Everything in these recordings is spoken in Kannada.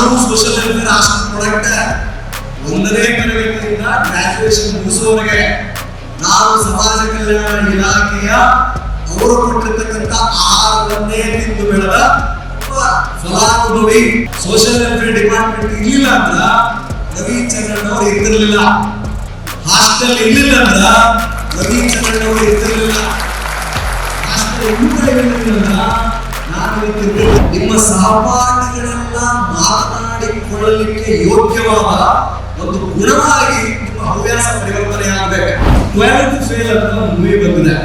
ನಾನು ಸೋಷಿಯಲ್ ವೆಲ್ಫೇರ್ ಆಶ್ರಮ ಪ್ರಾಡಕ್ಟ್ ಒಂದನೇ ತರಗತಿಯಿಂದ ಗ್ರಾಜುಯೇಷನ್ ಮುಗಿಸುವವರೆಗೆ ನಾವು ಸಮಾಜ ಕಲ್ಯಾಣ ಇಲಾಖೆಯ ಅವರು ಕೊಟ್ಟಿರ್ತಕ್ಕಂಥ ಆಹಾರವನ್ನೇ ತಿಂದು ಬೆಳೆದ ಫಲಾನುಭವಿ ಸೋಷಿಯಲ್ ವೆಲ್ಫೇರ್ ಡಿಪಾರ್ಟ್ಮೆಂಟ್ ಇರ್ಲಿಲ್ಲ ಅಂದ್ರ ರವಿ ಚಂದ್ರನ್ ಅವರು ಇರ್ತಿರ್ಲಿಲ್ಲ ಹಾಸ್ಟೆಲ್ ಇರ್ಲಿಲ್ಲ ಅಂದ್ರ ರವಿ ಚಂದ್ರನ್ ಅವರು ಇರ್ತಿರ್ಲಿಲ್ಲ ಹಾಸ್ಟೆಲ್ ಇಲ್ಲ ನಾನು. ನಿಮ್ಮ ಸಹಪಾಠಿಗಳೆಲ್ಲ ಮಾತನಾಡಿಕೊಳ್ಳಲಿಕ್ಕೆ ಯೋಗ್ಯವಾದ ಒಂದು ಗುಣವಾಗಿ ನಿಮ್ಮ ಹವ್ಯಾಸ ಪರಿವರ್ತನೆ ಆಗಬೇಕು. ಟ್ವೆಲ್ತ್ ಫೇಲ್ ಅಂತ ಮೂವಿ ಬಂದಿದೆ.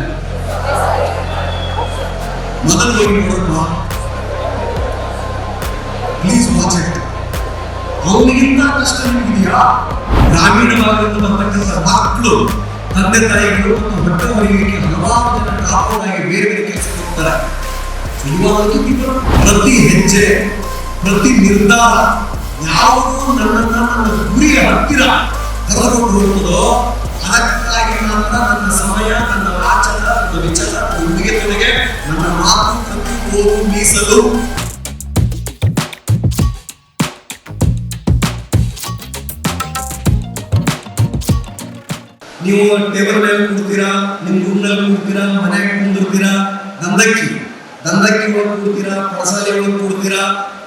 ಮೊದಲು ಪ್ಲೀಸ್ ವಾಚ್ ಇಟ್ ಅವನಿಗಿಂತ ಕಷ್ಟ ನಿಮಗಿದೆಯಾ ಗ್ರಾಮೀಣ ಭಾಗದಿಂದ ಬರ್ತಕ್ಕಂಥ ಮಕ್ಕಳು, ತಂದೆ ತಾಯಿಗಳು ಮತ್ತು ಹೊಟ್ಟೆ ಹೊರಲಿಕ್ಕೆ ಹಲವಾರು ಜನ ಕಾಪಾಡಾಗಿ ಬೇರೆ ಬೇರೆ ಕೆಲಸಕ್ಕೆ ಹೋಗ್ತಾರೆ. ಪ್ರತಿ ಹೆಜ್ಜೆ, ಪ್ರತಿ ನಿರ್ಧಾರ ಯಾವುದು ನನ್ನ ಗುರಿಯ ಹತ್ತಿರ ಕರೆದುಕೊಂಡು ಹೋಗುವುದೋ ಅದಕ್ಕಾಗಿ ಮಾತ್ರ ನನ್ನ ಸಮಯ, ನನ್ನ ಆಚಾರ ನನ್ನ ವಿಚಾರ, ನನ್ನ ಉಡುಗೆ ತೊಡುಗೆ ನನ್ನ ಮಾತು ಪ್ರತಿ ಓದು ಮೀಸಲು. ನೀವು ಟೇಬಲ್ ಮೇಲೆ ಕೂಡ್ತೀರಾ ನಿಮ್ ರೂಮ್ನಲ್ಲಿ ಕೂಡ್ತೀರಾ ಮನೆಯಾಗ ಕುಂದಿರ್ತೀರಾ ದಂದಕ್ಕಿ ದಂದಕ್ಕಿ ಒಳಗೆ ಕೂಡ್ತೀರಾ ಪ್ರಸಾದಿ ಒಳಗೆ ಕೂಡ್ತೀರಾ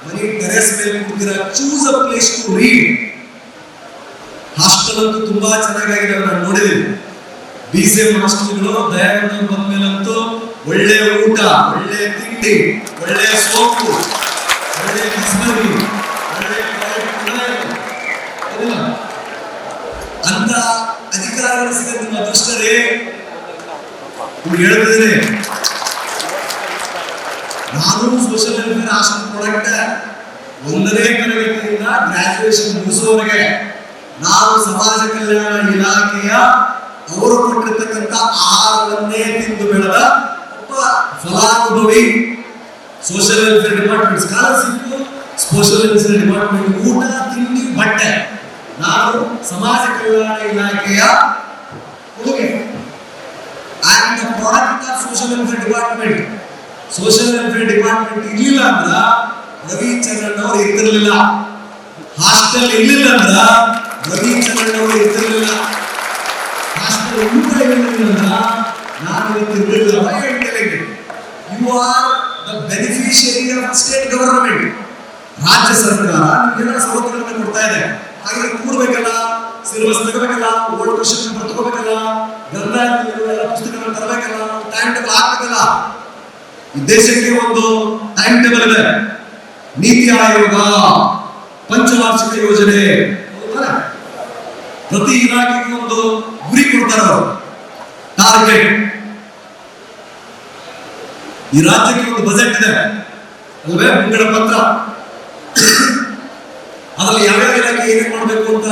ಮನೆ ಟೆರೆಸ್ ಮೇಲೆ ಕೂತಿರ choose a place to read hostel ಅಂತೂ ತುಂಬಾ ಚೆನ್ನಾಗಿದೆ ನಾನು ನೋಡಿದ್ದೀನಿ. ಬಿ ಸಿ ಎಂ ಹಾಸ್ಟೆಲ್ಗಳು ದಯಾನಂದ ಬಂದ ಮೇಲಂತೂ ಒಳ್ಳೆ ಊಟ, ಒಳ್ಳೆ ತಿಂಡಿ, ಒಳ್ಳೆ ಸೋಪು ಒಳ್ಳೆ ಬಿಸ್ಲರಿ ಒಳ್ಳೆ? ಅಂತ ಅಧಿಕಾರಗಳು ಸಿಗೋದು ನಿಮ್ಮ ಅದೃಷ್ಟ ರೀ ನಿಮ್ಗೆ ಹೇಳ್ತಿದ್ದೀನಿ. ನಾನು ಸೋಷಿಯಲ್ ವೆಲ್ಫೇರ್ ಆಶ್ರಮ ಪ್ರಾಡಕ್ಟ್ ಒಂದನೇ ತರಗತಿಯಿಂದ ಗ್ರಾಜುಯೇಷನ್ ಮುಗಿಸುವವರೆಗೆ ನಾವು ಸಮಾಜ ಕಲ್ಯಾಣ ಇಲಾಖೆಯ ಅವರು ಕೊಟ್ಟಿರ್ತಕ್ಕಂಥ ಆಹಾರವನ್ನೇ ತಿಂದು ಬೆಳೆದ ಒಬ್ಬ ಫಲಾನುಭವಿ social welfare department scholarship social welfare department ಊಟ, ತಿಂಡಿ, ಬಟ್ಟೆ. ನಾನು ಸಮಾಜ ಕಲ್ಯಾಣ ಇಲಾಖೆಯ ಕೊಡುಗೆ and product of social welfare department social welfare department ಇರಲಿಲ್ಲ ಅಂದ್ರ ರವಿಚಂದ್ರನ್ ಅವ್ರು ಇರ್ತಿರ್ಲಿಲ್ಲ. ಹಾಸ್ಟೆಲ್ ಇರ್ಲಿಲ್ಲ ಅಂದ್ರ ರವಿಚಂದ್ರನ್ ಅವ್ರು ಇರ್ತಿರ್ಲಿಲ್ಲ. ಹಾಸ್ಟೆಲ್ ಊಟ ಇರಲಿಲ್ಲ ಅಂದ್ರ ನಾನು ಇವತ್ತಿರ್ಲಿಲ್ಲ you are the beneficiary of state government ರಾಜ್ಯ ಸರ್ಕಾರ ನಿಮ್ಗೆಲ್ಲ ಸವಲತ್ತುಗಳನ್ನ ಕೊಡ್ತಾ ಇದೆ. ಹಾಗೆ ಕೂರ್ಬೇಕಲ್ಲ ಸಿಲೆಬಸ್ ತಗೋಬೇಕಲ್ಲ ಓಲ್ಡ್ ಕ್ವಶನ್ ಪೇಪರ್ ತಗೋಬೇಕಲ್ಲ ಗ್ರಂಥಾಲಯದಲ್ಲಿರುವ ಪುಸ್ತಕಗಳನ್ನ ತರಬೇಕಲ್ಲ ಟೈಮ್ ಟೇಬಲ್ ಹಾಕ್ಬೇಕಲ್ಲ. ದೇಶಕ್ಕೆ ಒಂದು ಟೈಮ್ ಟೇಬಲ್ ಇದೆ. ನೀತಿ ಆಯೋಗ, ಪಂಚವಾರ್ಷಿಕ ಯೋಜನೆ? ಪ್ರತಿ ಇಲಾಖೆಗೂ ಒಂದು ಗುರಿ ಕೊಡ್ತಾರೆ ಅವರು. ಟಾರ್ಗೆಟ್ ಈ ರಾಜ್ಯಕ್ಕೆ ಒಂದು ಬಜೆಟ್ ಇದೆ. ಅಲ್ವೇ? ಮುಂಗಡ ಪತ್ರ. ಅದರಲ್ಲಿ ಯಾವ್ಯಾವ ಇಲಾಖೆ ಏನು ಮಾಡಬೇಕು ಅಂತ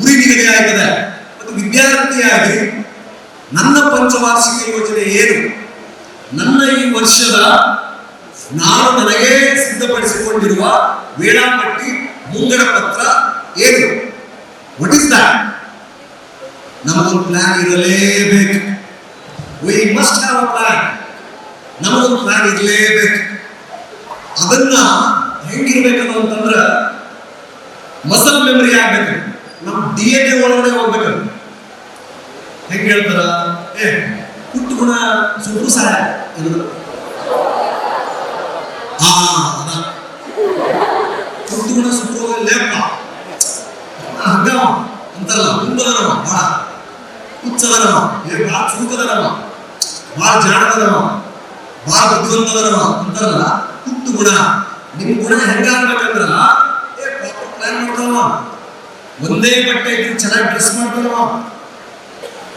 ಗುರಿ ನಿಗದಿ ಇದೆ ಮತ್ತು ವಿದ್ಯಾರ್ಥಿಯಾಗಿ ನನ್ನ ಪಂಚವಾರ್ಷಿಕ ಯೋಜನೆ ಏನು? ನನ್ನ ಈ ವರ್ಷದ ನಾನು ನನಗೆ ಸಿದ್ಧಪಡಿಸಿಕೊಂಡಿರುವ ವೇಳಾಪಟ್ಟಿ ಮುಂಗಡ ಪತ್ರ ಏನು? ವಾಟ್ ಇಸ್ ದಟ್ ನಮಗೊಂದು ಪ್ಲಾನ್ ಇರಲೇಬೇಕು. We must have a plan ನಮಗೊಂದು ಪ್ಲಾನ್ ಇರಲೇಬೇಕು. ಅದನ್ನ ಹೆಂಗಿರ್ಬೇಕು ಅಂತಂದ್ರ ಮಸಲ್ ಮೆಮರಿ ಆಗ್ಬೇಕು. ನಮ್ಮ ಡಿ ಎನ್ ಎ ಒಳಗಡೆ ಹೋಗ್ಬೇಕು ಹೆಂಗ್ ಹೇಳ್ತಾರ? ಏ ಗುಣ ಸುಟ್ಟು ಸಹಾಯ ಹಾ ಅದ. ಹುಟ್ಟು ಗುಣ ಸುಟ್ಟು ಲೇಪ ಹಗ್ಗವ ಅಂತಾರಲ್ಲ ಹುಂಬದನವ ಭಾಳ ಹುಚ್ಚದನವ ಭಾಳ ಚುರುಕದನವ ಭಾಳ ಜಾಣದನವ ಭಾಳ ಬುದ್ಧಿವಂತದನವ ಅಂತಾರಲ್ಲ ಹುಟ್ಟು ಗುಣ ನಿಮ್ ಗುಣ ಹೆಂಗಾಗ್ಬೇಕಂದ್ರ ಏ ಪ್ಲಾನ್ ಮಾಡ್ತಾನವ ಒಂದೇ ಬಟ್ಟೆ ಚೆನ್ನಾಗಿ ಡ್ರೆಸ್ ಮಾಡ್ತಾನವ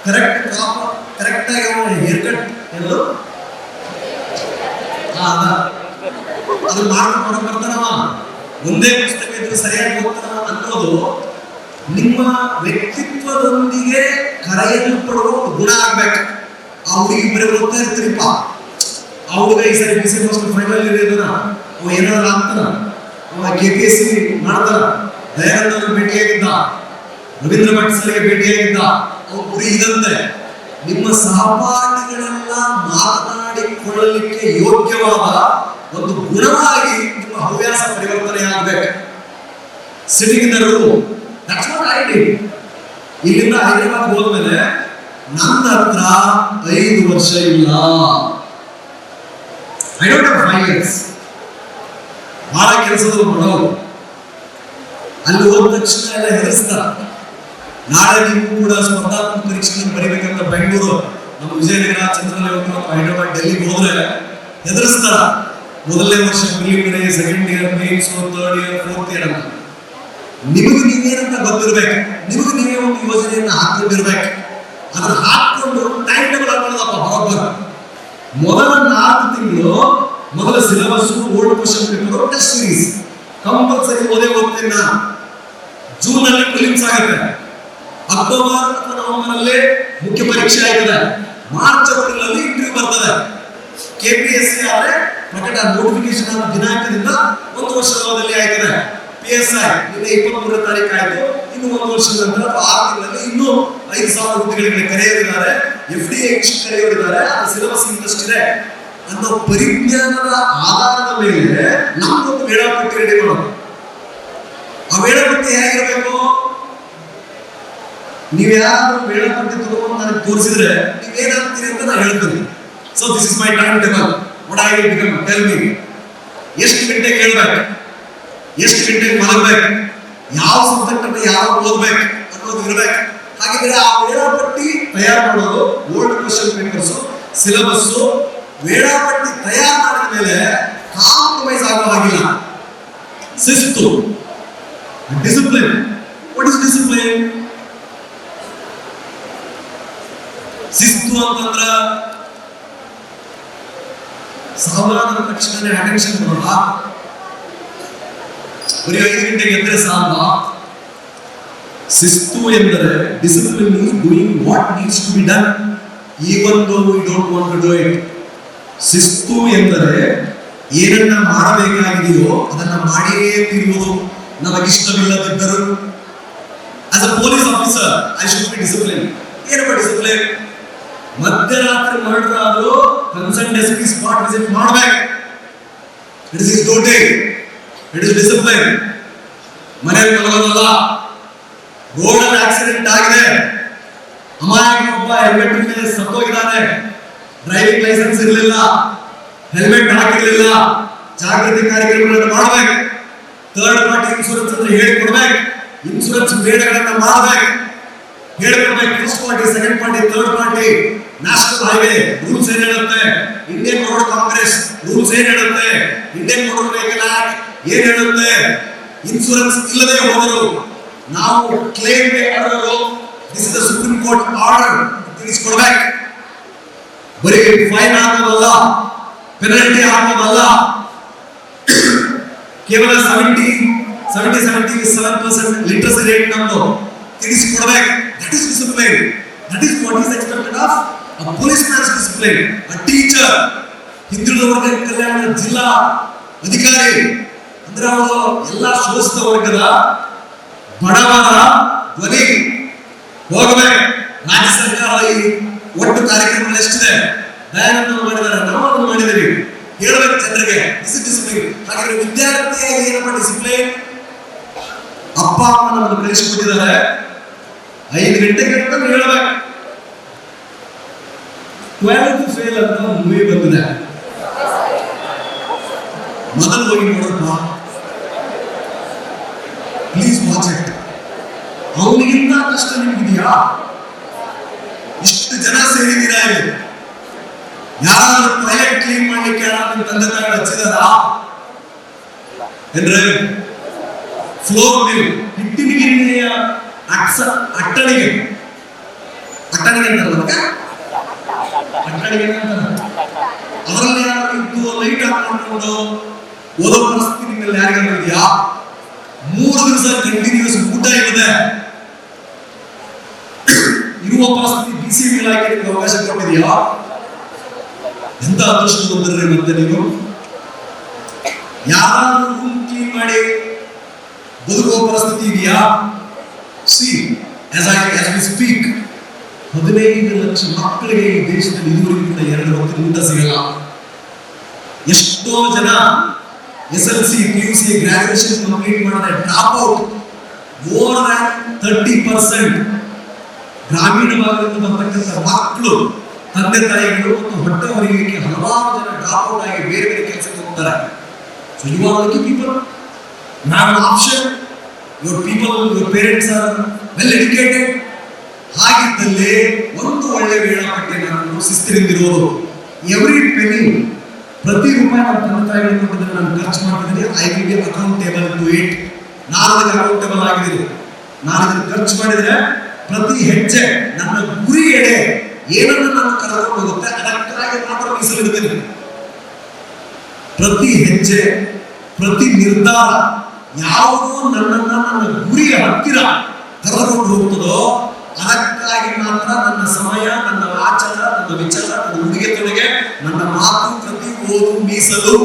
ಕರೆಕ್ಟ್ ಪ್ರಾಪರ್ ಕರೆಕ್ಟ್ ಆಗಿ ಅವನ ಹೇರ್ ಕಟ್ ಎಲ್ಲೋ ಅದು. ಮಾಡ್ಕೊಂಡು ಬರ್ತಾನವ ಒಂದೇ ಪುಸ್ತಕ ಇದ್ರೆ ಸರಿಯಾಗಿ ಓದ್ತಾನ ಅನ್ನೋದು ನಿಮ್ಮ ವ್ಯಕ್ತಿತ್ವದೊಂದಿಗೆ ಕರೆಯಲ್ಪಡುವ ಗುಣ ಆಗ್ಬೇಕು. ಆ ಹುಡುಗಿ ಬರೀ ಓದ್ತಾ ಇರ್ತೀರಿಪ್ಪ. ಆ ಹುಡುಗ ಈ ಸರಿ ಬಿ ಸಿ ಫಸ್ಟ್ ಫೈನಲ್ ಇರೋದನ ಅವ ಏನಾದ್ರು ಆಗ್ತಾನ? ಅವ ಕೆ ಪಿ ಎಸ್ ಸಿ ಮಾಡ್ತಾನ? ದಯಾನಂದ ಭೇಟಿಯಾಗಿದ್ದ? ರವೀಂದ್ರ ಭಟ್ ಸರ್ಗೆ ಭೇಟಿಯಾಗಿದ್ದ? ಅವ ಗುರಿ ಇದಂತೆ ನಿಮ್ಮ ಸಹಪಾಠಿಗಳನ್ನ ಮಾತನಾಡಿಕೊಳ್ಳಲಿಕ್ಕೆ ಯೋಗ್ಯವಾದ ಒಂದು ಗುಣವಾಗಿ ನಿಮ್ಮ ಹವ್ಯಾಸ ಪರಿವರ್ತನೆಯಾಗಬೇಕು ಆಗಬೇಕು. Sitting in the room that's what I did ಇಲ್ಲಿಂದ ಹೈದರಾಬಾದ್ ಹೋದ್ಮೇಲೆ ನನ್ನ ಹತ್ರ ಐದು ವರ್ಷ ಇಲ್ಲ. I don't have five years ಮಾಡೋರು. ಅಲ್ಲಿ ಹೋದ ತಕ್ಷಣ ಎಲ್ಲ ಹೆದರ್ಸ್ತಾರ. ನಾಳೆ ನೀವು ಕೂಡ ಬರೀಬೇಕಂತ ಬೆಂಗಳೂರು, ನಮ್ಮ ವಿಜಯನಗರ ಚಂದ್ರಲೇಖ ಹೈದರಾಬಾದ್ ಡೆಲ್ಲಿಗೆ ಹೋದ್ರೆ ಹೆದರಿಸ್ತಾರ. ಮೊದಲನೇ ವರ್ಷ preliminary second year mains third year fourth year ಅಂತ. ನಿಮಗೆ ನೀವೇನಂತ ಗೊತ್ತಿರ್ಬೇಕು? ನಿಮಗೆ ನೀವೇ ಒಂದು ಯೋಜನೆಯನ್ನ ಹಾಕೊಂಡಿರ್ಬೇಕು ಅದನ್ನ ಹಾಕೊಂಡು ಟೈಮ್ ಟೇಬಲ್ ಹಾಕೊಳ್ಳೋದಪ್ಪ ಬರೋಬ್ಬರ. ಮೊದಲ ನಾಲ್ಕು ತಿಂಗಳು, ಮೊದಲ syllabus old question paper test series compulsory ಓದೇ ಓದ್ತೀನಿ. ಜೂನ್ ಅಲ್ಲಿ ಪ್ರಿಲಿಮ್ಸ್ ಆಗುತ್ತೆ. ಅಥವಾ ನವೆಂಬರ್ ಮುಖ್ಯ ಪರೀಕ್ಷೆ ಆಯ್ತದೆ. ಮಾರ್ಚ್ ಅವರಲ್ಲಿ ಇಂಟರ್ವ್ಯೂ ಬರ್ತದೆ. ಕೆಪಿಎಸ್ಸಿ ಆದ್ರೆ ಪ್ರಕಟ ನೋಟಿಫಿಕೇಶನ್ ದಿನಾಂಕದಿಂದ ಒಂದು ವರ್ಷದ ಅವಧಿಯಲ್ಲಿ ಪಿ ಎಸ್ ಐ ನಿನ್ನೆ ತಾರೀಕು ಆಯಿತು. ಇನ್ನು ಒಂದು ವರ್ಷದ ನಂತರ ಆರು ತಿಂಗಳಲ್ಲಿ ಇನ್ನೂ ಐದು ಸಾವಿರ ಹುದ್ದೆಗಳಿಗೆ ಕರೆಯಲಿದ್ದಾರೆ ಎಫ್ ಡಿ ಎಚ್ ಕರೆಯಲಿದ್ದಾರೆ ಆ ಸಿಲೆಬಸ್ ಇಂಟ್ರೆಸ್ಟ್ ಇದೆ. ಅನ್ನೋ ಪರಿಜ್ಞಾನದ ಆಧಾರದ ಮೇಲೆ ನಮ್ಮೊಂದು ವೇಳಾಪಟ್ಟಿ ರೆಡಿ ಮಾಡೋದು. ಆ ವೇಳಾಪಟ್ಟಿ ಹೇಗಿರಬೇಕು? ನೀವ್ಯಾರು ವೇಳಾಪಟ್ಟಿ ತಗೊಂಡು ನನಗೆ ತೋರಿಸಿದ್ರೆ ನೀವೇನಾಗ್ತೀರಿ ಅಂತ ನಾನು ಹೇಳ್ತೀನಿ. So this is my time table what I will become tell me ಎಷ್ಟು ಗಂಟೆ ಹೇಳ್ಬೇಕು ಎಷ್ಟು ಗಂಟೆ ಮಲಗಬೇಕು? ಯಾವ ಸಬ್ಜೆಕ್ಟ್ ಅನ್ನು ಯಾವಾಗ ಓದ್ಬೇಕು ಅನ್ನೋದು ಇರಬೇಕು. ಹಾಗಿದ್ರೆ ಆ ವೇಳಾಪಟ್ಟಿ ತಯಾರು ಮಾಡೋದು ಓಲ್ಡ್ ಕ್ವಶನ್ ಪೇಪರ್ಸ್ ಸಿಲೆಬಸ್ ವೇಳಾಪಟ್ಟಿ ತಯಾರು ಮಾಡಿದ ಮೇಲೆ ಕಾಂಪ್ರಮೈಸ್ ಆಗೋ ಹಾಗಿಲ್ಲ. ಶಿಸ್ತು ಡಿಸಿಪ್ಲಿನ್ ವಾಟ್ ಇಸ್ ಡಿಸಿಪ್ಲಿನ್ ಶಿಸ್ತು ಅಂತಂದ್ರ ಸಾವಿರಾರು ತಕ್ಷಣ ಅಟೆನ್ಷನ್ ಬರಲ್ಲ ಬರೀ ಐದು ಗಂಟೆಗೆ ಎದ್ರೆ ಸಾಲ. ಶಿಸ್ತು ಎಂದರೆ discipline is doing what needs to be done even though we don't want to do it ಶಿಸ್ತು ಎಂದರೆ ಏನನ್ನ ಮಾಡಬೇಕಾಗಿದೆಯೋ ಅದನ್ನ ಮಾಡಿಯೇ ತಿರುವುದು ನಮಗಿಷ್ಟವಿಲ್ಲದಿದ್ದರು. As a police officer I should be discipline ಏನಪ್ಪ ಡಿಸಿಪ್ಲಿನ್ ಮಧ್ಯರಾತ್ರಿ ಮರ್ಡರ್ ಆದರೂ ಕನ್ಸರ್ನ್ ಡೆಸ್ಕ್ ಸ್ಪಾಟ್ ವಿಸಿಟ್ ಮಾಡಬೇಕು. It is duty it is discipline ಮನೆಯಲ್ಲಿ ಮಲಗೋದಲ್ಲ ರೋಡಲ್ಲಿ ಆಕ್ಸಿಡೆಂಟ್ ಆಗಿದೆ. ಅಮಾಯಕ ಒಬ್ಬ ಹೆಲ್ಮೆಟ್ ಮೇಲೆ ಸತ್ತೋಗಿದ್ದಾನೆ. ಡ್ರೈವಿಂಗ್ ಲೈಸೆನ್ಸ್ ಇರಲಿಲ್ಲ. ಹೆಲ್ಮೆಟ್ ಹಾಕಿರಲಿಲ್ಲ. ಜಾಗೃತಿ ಕಾರ್ಯಕ್ರಮಗಳನ್ನು ಮಾಡಬೇಕು. ಥರ್ಡ್ ಪಾರ್ಟಿ ಇನ್ಶೂರೆನ್ಸ್ ಅಂತ ಹೇಳಿ ಕೊಡ್ಬೇಕು ಇನ್ಶೂರೆನ್ಸ್ ಬೇಡಗಳನ್ನ ಮಾಡಬೇಕು. ಹೇಳಿಕೊಡ್ಬೇಕು. First party second party third party national highway rules ಏನ್ ಹೇಳುತ್ತೆ. ಇಂಡಿಯನ್ ರೋಡ್ ಕಾಂಗ್ರೆಸ್ ರೂಲ್ಸ್ ಏನ್ ಹೇಳುತ್ತೆ. ಇಂಡಿಯನ್ ಮೋಟರ್ ವೆಹಿಕಲ್ ಆಕ್ಟ್ ಏನ್ ಹೇಳುತ್ತೆ? ಇನ್ಶೂರೆನ್ಸ್ ಇಲ್ಲದೆ ಹೋದರು. ನಾವು ಕ್ಲೇಮ್ ಬೇಕಾದರೂ this is supreme court order ತಿಳಿಸ್ಕೊಡ್ಬೇಕು. ಬರೀ ಫೈನ್ ಆಗೋದಲ್ಲ ಪೆನಲ್ಟಿ ಆಗೋದಲ್ಲ ಕೇವಲ seventy seventy seventy seven percent literacy rate ನಮ್ದು. ತಿಳಿಸ್ಕೊಡ್ಬೇಕು. That is discipline that is what is expected of a police man's discipline a teacher ಹಿಂದುಳಿದ ಕಲ್ಯಾಣ ಜಿಲ್ಲಾ ಅಧಿಕಾರಿ, ಅಂದ್ರೆ ಅವರು ಎಲ್ಲ ಶೋಷಿತ ವರ್ಗದ ಬಡವರ ಧ್ವನಿ ಹೋಗಬೇಕು ಸರ್ಕಾರ ಈ ಒಟ್ಟು ಕಾರ್ಯಕ್ರಮಗಳು ಎಷ್ಟಿದೆ? ದಯಾನಂದ ಮಾಡಿದ್ದಾರೆ. ನಾವು ಅದನ್ನು ಮಾಡಿದ್ದೀವಿ. ಹೇಳ್ಬೇಕು ಜನರಿಗೆ. ಡಿಸಿಪ್ಲಿನ್ ಹಾಗಾದ್ರೆ ವಿದ್ಯಾರ್ಥಿಯಾಗಿ ಏನಪ್ಪ ಡಿಸಿಪ್ಲಿನ್ ಅಪ್ಪ, ಅಮ್ಮ ನಮ್ಮನ್ನು ಕಳಿಸ್ಕೊಟ್ಟಿದ್ದಾರೆ. ಐದು ಗಂಟೆಗೆ ಅಂತ ಹೇಳ್ಬೇಕು. ಟ್ವೆಲ್ತ್ ಫೇಲ್ ಅಂತ ಮೂವಿ ಬಂದಿದೆ ಮೊದಲು ಹೋಗಿ ನೋಡಪ್ಪ ಪ್ಲೀಸ್ ವಾಚ್ ಇಟ್ ಅವನಿಗಿಂತ ಕಷ್ಟ ನಿಮ್ಗಿದೆಯಾ ಇಷ್ಟು ಜನ ಸೇರಿದ್ದೀರಾ ಇಲ್ಲಿ ಯಾರಾದ್ರೂ ಟಾಯ್ಲೆಟ್ ಕ್ಲೀನ್ ಮಾಡ್ಲಿಕ್ಕೆ ಯಾರಾದ್ರೂ ತಂದೆ ತಾಯಿ ಹಚ್ಚಿದಾರ ಅಂದ್ರೆ ಫ್ಲೋರ್ ನೀವು ಹಿಟ್ಟಿನ ಗಿರಣಿಯ ಅಟ್ಸ ಅಟ್ಟಣಿಗೆ ಅಟ್ಟಣಿಗೆ ಅಂತಾರಲ್ಲ ಅದರಲ್ಲಿ ಯಾರಾದ್ರೂ ಇದ್ದು ಲೈಟ್ ಓದೋ ಪರಿಸ್ಥಿತಿ ನಿಮ್ಮಲ್ಲಿ ಯಾರಿಗಾದ್ರೂ ಇದೆಯಾ ಮೂರು ದಿವಸ ಕಂಟಿನ್ಯೂಸ್ ಊಟ ಇಲ್ಲದೆ ಇರುವ ಪರಿಸ್ಥಿತಿ ಬಿಸಿ ಇಲಾಖೆ ನಿಮ್ಗೆ ಅವಕಾಶ ಕೊಟ್ಟಿದೆಯಾ ಎಂತ ಅದೃಷ್ಟ ಬಂದಿರ್ರಿ ಮತ್ತೆ ನೀವು ಯಾರಾದ್ರೂ ರೂಮ್ ಮಾಡಿ ಬದುಕುವ ಪರಿಸ್ಥಿತಿ ಇದೆಯಾ see as I as we speak ಹದಿನೈದು ಲಕ್ಷ ಮಕ್ಕಳಿಗೆ ಈ ದೇಶದಲ್ಲಿ ಇದುವರೆಗೂ ಕೂಡ ಎರಡು ಹೊತ್ತು ಊಟ ಸಿಗಲ್ಲ. ಎಷ್ಟೋ ಜನ S L C, P U C graduation complete ಮಾಡಿದ್ರೆ drop out more than thirty percent ಗ್ರಾಮೀಣ ಭಾಗದಿಂದ ಬರ್ತಕ್ಕಂಥ ಮಕ್ಕಳು, ತಂದೆ ತಾಯಿಗಳು ಮತ್ತು ಹೊಟ್ಟೆ ಹೊರಲಿಕ್ಕೆ ಹಲವಾರು ಜನ ಡ್ರಾಪ್ ಔಟ್ ಆಗಿ ಬೇರೆ ಬೇರೆ ಕೆಲಸಕ್ಕೆ ಹೋಗ್ತಾರೆ. So you are lucky people not option your people your parents are well educated ಹಾಗಿದ್ದಲ್ಲಿ ಒಂದು ಒಳ್ಳೆ ವೇಳಾಪಟ್ಟಿ ನಾನು ಶಿಸ್ತಿರಿಂದಿರೋದು ಎವ್ರಿ ಪೆನಿ ಪ್ರತಿ ರೂಪಾಯಿ ನನ್ನ ತಂದೆ ತಾಯಿಗಳನ್ನು ಕೊಟ್ಟಿದ್ರೆ ನಾನು ಖರ್ಚು ಮಾಡಿದರೆ I will be accountable to it ನಾನು ಅದಕ್ಕೆ ಅಕೌಂಟೇಬಲ್ ಆಗಿದ್ದೀನಿ. ನಾನು ಅದನ್ನು ಖರ್ಚು ಮಾಡಿದರೆ ಪ್ರತಿ ಹೆಜ್ಜೆ ನನ್ನ ಗುರಿ ಎಡೆ ಏನನ್ನು ನಾನು ಕರೆದುಕೊಂಡು ಹೋಗುತ್ತೆ ಅದಕ್ಕಾಗಿ ಮಾತ್ರ ಮೀಸಲಿಡ್ತೇನೆ. ಪ್ರತಿ ಹೆಜ್ಜೆ, ಪ್ರತಿ ನಿರ್ಧಾರ ಯಾವುದು ನನ್ನನ್ನು ನನ್ನ ಗುರಿಯ ಹತ್ತಿರ ಕರೆದುಕೊಂಡು ಹೋಗ್ತದೋ ಅದಕ್ಕಾಗಿ ಮಾತ್ರ ನನ್ನ ಸಮಯ, ನನ್ನ ಆಚಾರ, ನನ್ನ ವಿಚಾರ, ನನ್ನ ಉಡುಗೆ ತೊಡುಗೆ, ನನ್ನ ಮಾತು ಪ್ರತಿ ಓದು ಮೀಸಲು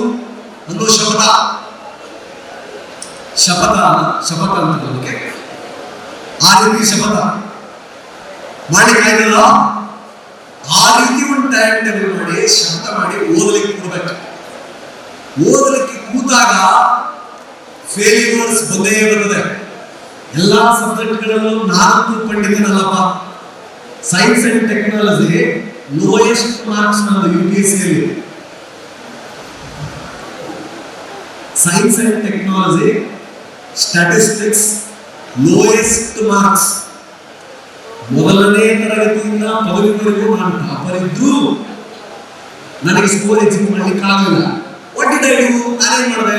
ಅನ್ನೋ ಶಪಥ. ಶಪಥ ಶಪಥ ಅಂತ ಆ ರೀತಿ ಶಪಥ. ಮಾಡಿಕಾಯ್ತಲ್ಲ ಆ ರೀತಿ ಒಂದು ಟೈಮ್ ಟೇಬಲ್ ಮಾಡಿ ಶಬ್ದ ಮಾಡಿ ಓದಲಿಕ್ಕೆ ಕೊಡ್ಬೇಕು. ಓದಲಿಕ್ಕೆ ಕೂತಾಗ ಫೇಲ್ಯೂರ್ಸ್ ಬಂದೇ ಬರ್ತದೆ. ಎಲ್ಲಾ ಸಬ್ಜೆಕ್ಟ್ಗಳಲ್ಲೂ ನಾಲ್ಕು ಪಂಡಿತನಲ್ಲಪ್ಪ. Science and technology lowest marks ನಮ್ಮದು ಯು ಪಿ ಎಸ್ ಸಿಯಲ್ಲಿ science and technology statistics lowest marks ಮೊದಲನೇ ತರಗತಿಯಿಂದ ಪದವಿವರೆಗೂ ನಾನು ಟಾಪರ್ ಇದ್ದು, ನನಗೆ ಸ್ಕೋರ್ ಹೆಚ್ಚಿಗೆ ಮಾಡ್ಲಿಕ್ಕೆ ಆಗಲಿಲ್ಲ ವಾಟ್ ಡಿಡ್ ಐ ನಾನೇನ್ ಮಾಡಿದೆ.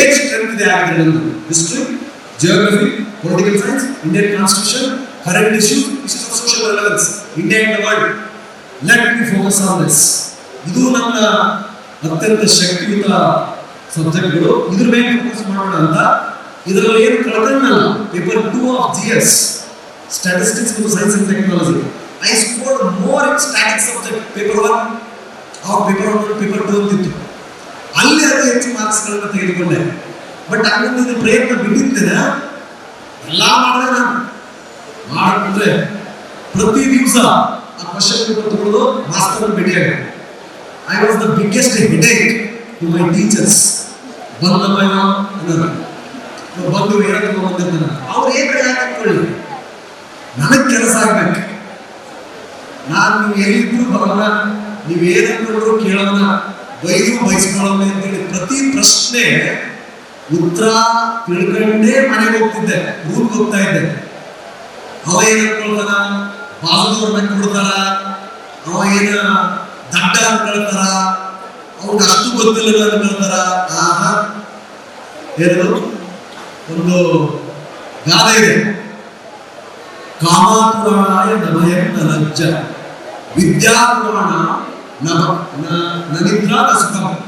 ಏಜ್ ಸ್ಟ್ರೆಂತ್ ಇದೆ ಆಗಿದೆ ನಂದು history geography political science, Indian constitution, current issues issues of social relevance, India and the world. Let me focus on this. ಇದು ನನ್ನ ಅತ್ಯಂತ ಶಕ್ತಿಯುತ ಸಬ್ಜೆಕ್ಟ್ಗಳು. ಇದ್ರ ಮೇಲೆ ಫೋಕಸ್ ಮಾಡೋಣ ಅಂತ. ಇದರಲ್ಲಿ ಏನು ಕಳೆದನ್ನಲ್ಲ paper two of G S statistics ಮತ್ತು science and technology I scored more in static subject paper one ಆ ಪೇಪರ್ ಒನ್ ಪೇಪರ್ ಟೂ ಅಂತಿತ್ತು. ಅಲ್ಲಿ ಅತಿ ಹೆಚ್ಚು ಮಾರ್ಕ್ಸ್ಗಳನ್ನು ತೆಗೆದುಕೊಂಡೆ. ಬಟ್ ಹಂಗಂದ್ರೆ ಇದು ಪ್ರಯತ್ನ ಬಿಟ್ಟಿದ್ದೇನೆ ಎಲ್ಲ ಮಾಡಿದ್ರೆ ನಾನು ಮಾಡಿದ್ರೆ ಪ್ರತಿ ದಿವಸ ಆ ಕ್ವಶನ್ ಪೇಪರ್ ತಗೊಳ್ಳೋದು master ಭೇಟಿಯಾಗ I was the biggest headache to my teachers ಬಂದಮ್ಮ ಬಂದು ಏನಕ್ಕೆ ಬಂದಿರ್ತಾನೆ ಅವ್ರು ಏನ್ ಯಾಕೆ ಹಾಕೊಳ್ಳಿ ನನಗೆ ಕೆಲಸ ಆಗ್ಬೇಕು. ನಾನು ನೀವು ಎಲ್ಲಿದ್ರು ಬರಲ್ಲ ನೀವು ಏನಂದ್ರು ಕೇಳೋಣ ಬೈದು ಬಯಸ್ಕೊಳ್ಳೋಣ ಅಂತೇಳಿ ಪ್ರತಿ ಪ್ರಶ್ನೆ ಉತ್ತರ ತಿಳ್ಕೊಂಡೇ ಮನೆಗೆ ಹೋಗ್ತಿದ್ದೆ. ಊರಿಗೆ ಹೋಗ್ತಾ ಇದ್ದೆ. ಅವ ಏನ್ ಅನ್ಕೊಳ್ತಾನ ಮನೆ ಕೊಡ್ತಾರ? ಅವ ಏನ ದಡ್ಡ ಅನ್ಕೊಳ್ತಾರ ಅವ್ರಿಗೆ ಅಷ್ಟು ಗೊತ್ತಿಲ್ಲ ಅನ್ಕೊಳ್ತಾರ ಆಹಾ. ಏನದು ಒಂದು ಗಾದೆ ಇದೆ. ಕಾಮಾಪುರಾಣಾಯ ನಭಯಂತ ಲಜ್ಜ ವಿದ್ಯಾಪುರಾಣ ನಮ ನ- ನಿದ್ರಾ ನ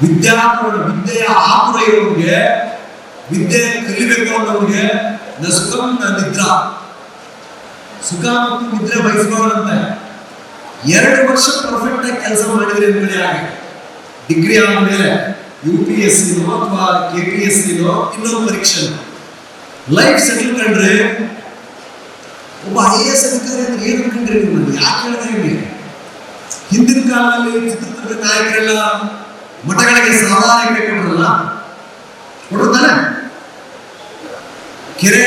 ವಿದ್ಯಾಪುರಾಣ ವಿದ್ಯೆಯ ಆಪುರ ಇರೋರಿಗೆ ವಿದ್ಯೆ ಕಲಿಬೇಕು ಅನ್ನೋರಿಗೆ ನಸುಕಂ ನಿದ್ರಾ. ಸುಖ ಮತ್ತು ನಿದ್ರೆ ಬಯಸ್ಕೊಳ್ಳಂತೆ ಎರಡು ವರ್ಷ ಪರ್ಫೆಕ್ಟ್ ಆಗಿ ಕೆಲಸ ಮಾಡಿದ್ರೆ ಅಂದ್ಮೇಲೆ ಹಾಗೆ ಡಿಗ್ರಿ ಆದ್ಮೇಲೆ ಯು ಪಿ ಎಸ್ ಸಿನೋ ಅಥವಾ ಕೆ ಪಿ ಎಸ್ ಸಿನೋ ಇನ್ನೊಂದು ಪರೀಕ್ಷೆ ಲೈಫ್ ಸೆಟಲ್ ಕಂಡ್ರೆ ಒಬ್ಬ ಐ ಎಸ್ ಅಧಿಕಾರಿ ಅಂದ್ರೆ ಏನು ಕಂಡ್ರೆ ನೀವು ಯಾಕೆ ಹೇಳಿದ್ರೆ ಹಿಂದಿನ ಕಾಲದಲ್ಲಿ ಚಿತ್ರದುರ್ಗ ನಾಯಕರೆಲ್ಲ ಮಠಗಳಿಗೆ ಸಹಾಯ ಕೊಡ್ರಲ್ಲ ಕೊಡುತ್ತಾನೆ ಕೆರೆ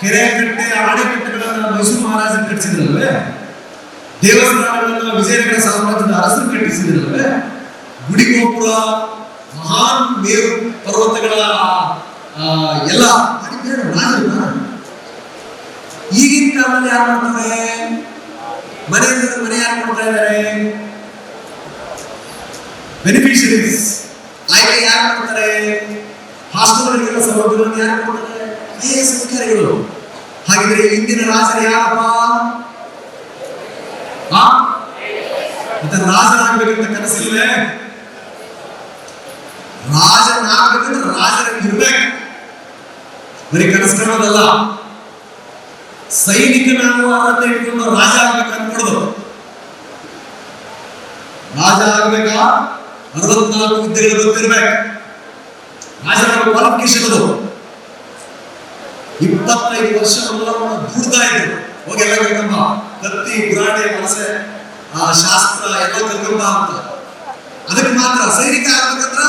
ಕೆರೆ ಕಟ್ಟೆ ಅಣೆಕಟ್ಟೆಗಳನ್ನ ಮೈಸೂರು ಮಹಾರಾಜರು ಕಟ್ಟಿಸಿದ್ರಲ್ವೇ? ದೇವಸ್ಥಾನಗಳನ್ನ ವಿಜಯನಗರ ಸಾಮ್ರಾಜ್ಯದ ಅರಸರು ಕಟ್ಟಿಸಿದ್ರಲ್ವೇ? ಗುಡಿಗೋಪುರ ಮಹಾನ್ ಮೇರು ಪರ್ವತಗಳ ಎಲ್ಲ ಈಗಿನ ಕಾಲದಲ್ಲಿ ಯಾರು ಮಾಡ್ತಾರೆ? ಮನೆಯಿಂದ ಮನೆ ಯಾರು ಮಾಡ್ತಾ ಇದ್ದಾರೆ. ಬೆನಿಫಿಷರೀಸ್ ಆಯ್ಕೆ ಯಾರು ಮಾಡ್ತಾರೆ? ಹಾಸ್ಟೆಲ್ಗಳಿಗೆಲ್ಲ ಸೌಲಭ್ಯಗಳನ್ನು ಯಾರು ಕೊಡ್ತಾರೆ? ಐ ಎಸ್ ಹಾಗಿದ್ರೆ ಇಂದಿನ ರಾಜರು ಯಾರಪ್ಪ? ಮತ್ತೆ ರಾಜನಾಗ್ಬೇಕಂತ ಕನಸಿಲ್ವೇ? ರಾಜನಾಗ್ಬೇಕಂದ್ರೆ ರಾಜರಾಗಿ ಇರ್ಬೇಕು ಬರೀ ಕನಸು ಕಾಣೋದಲ್ಲ ಸೈನಿಕನಾಗುವ ಅರ್ಹತೆ ಇಟ್ಕೊಂಡು ರಾಜ ಆಗ್ಬೇಕು ಅನ್ಕೊಡೋದು ರಾಜ ಆಗ್ಬೇಕಾ? ಅರವತ್ನಾಲ್ಕು ವಿದ್ಯೆಗಳು ಗೊತ್ತಿರ್ಬೇಕು ರಾಜನ ಕ್ವಾಲಿಫಿಕೇಶನ್ ಇಪ್ಪತ್ತೈದು ವರ್ಷ ದುಡ್ತಾ ಇದ್ರು. ಹೋಗಿ ಎಲ್ಲ ಕಲ್ಕಂಬ ಕತ್ತಿ ಗುರಾಣಿ ಮನಸೆ ಶಾಸ್ತ್ರ, ಎಲ್ಲ ಕಲ್ಕಂಬ ಅಂತ. ಅದಕ್ಕೆ ಮಾತ್ರ ಸೈನಿಕ ಆಗ್ಬೇಕಂದ್ರ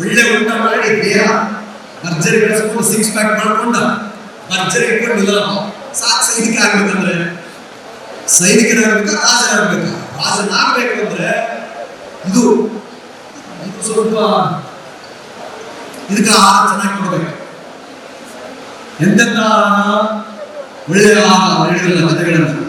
ಒಳ್ಳೆ ಊಟ ಮಾಡಿ ದೇಹ ಭರ್ಜರಿ ಬೆಳೆಸ್ಕೊಂಡು ಸಿಕ್ಸ್ ಪ್ಯಾಕ್ ಮಾಡ್ಕೊಂಡ, ಭರ್ಜರಿ ಇಟ್ಕೊಂಡು ಇಲ್ಲ ಸಾಕು ಸೈನಿಕ ಆಗ್ಬೇಕಂದ್ರೆ. ಸೈನಿಕನಾಗ್ಬೇಕಾ ರಾಜನಾಗ್ಬೇಕಾ ರಾಜನಾಗ್ಬೇಕು ಅಂದ್ರೆ ಇದು ಸ್ವಲ್ಪ ಇದಕ್ಕೆ ಆಹಾರ ಚೆನ್ನಾಗಿ ಕೊಡ್ಬೇಕು ಎಂತೆಂತ ಆಹಾರ? ಒಳ್ಳೆಯ ಆಹಾರ ಹೇಳಿದ್ರಲ್ಲ ಕಥೆಗಳನ್ನು